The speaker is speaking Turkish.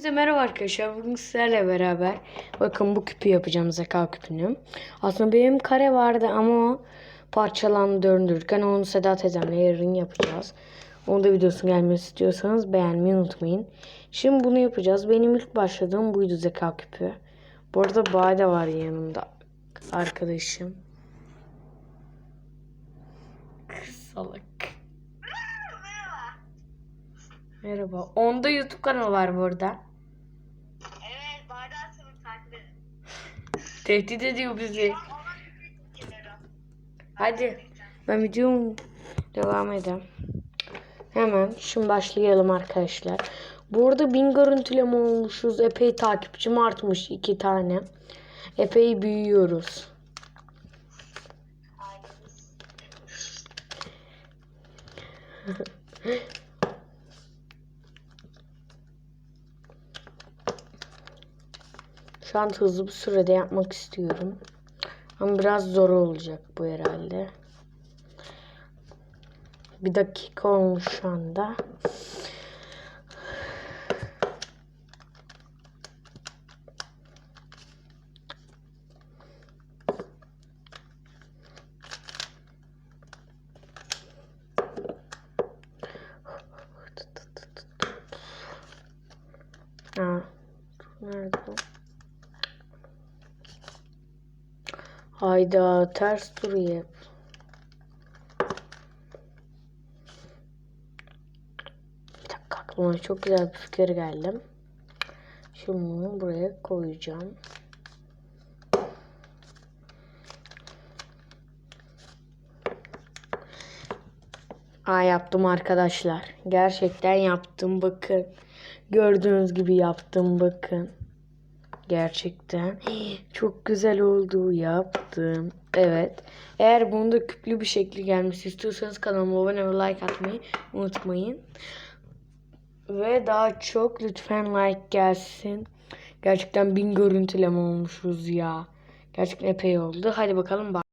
Herkese merhaba arkadaşlar. Bugün sizlerle beraber bakın bu küpü yapacağım zeka küpünü. Aslında benim kare vardı ama o parçalandı döndürürken onu Seda teyzemle yarın yapacağız. Onu da videosunu gelmesi istiyorsanız beğenmeyi unutmayın. Şimdi bunu yapacağız. Benim ilk başladığım buydu zeka küpü. Bu arada Bade var yanımda. Arkadaşım. Salak. Merhaba. Onda YouTube kanalı var burada. Tehdit ediyor bizi. Hadi. Ben videom devam edeyim. Hemen şimdi başlayalım arkadaşlar. Burada bin görüntüleme olmuşuz. Epey takipçim artmış iki tane. Epey büyüyoruz. Şu an hızlı bir sürede yapmak istiyorum. Ama biraz zor olacak bu herhalde. Bir dakika olmuş şu anda. Aa, nerede bu? Hayda ters duruyor. Bir dakika çok güzel bir fikir geldi. Şimdi bunu buraya koyacağım. Aa yaptım arkadaşlar. Gerçekten yaptım bakın. Gördüğünüz gibi yaptım bakın. Gerçekten çok güzel oldu yaptım. Evet. Eğer bunu da küplü bir şekli gelmesi istiyorsanız kanalıma abone ve like atmayı unutmayın. Ve daha çok lütfen like gelsin. Gerçekten bin görüntüleme olmuşuz ya. Gerçekten epey oldu. Hadi bakalım bak.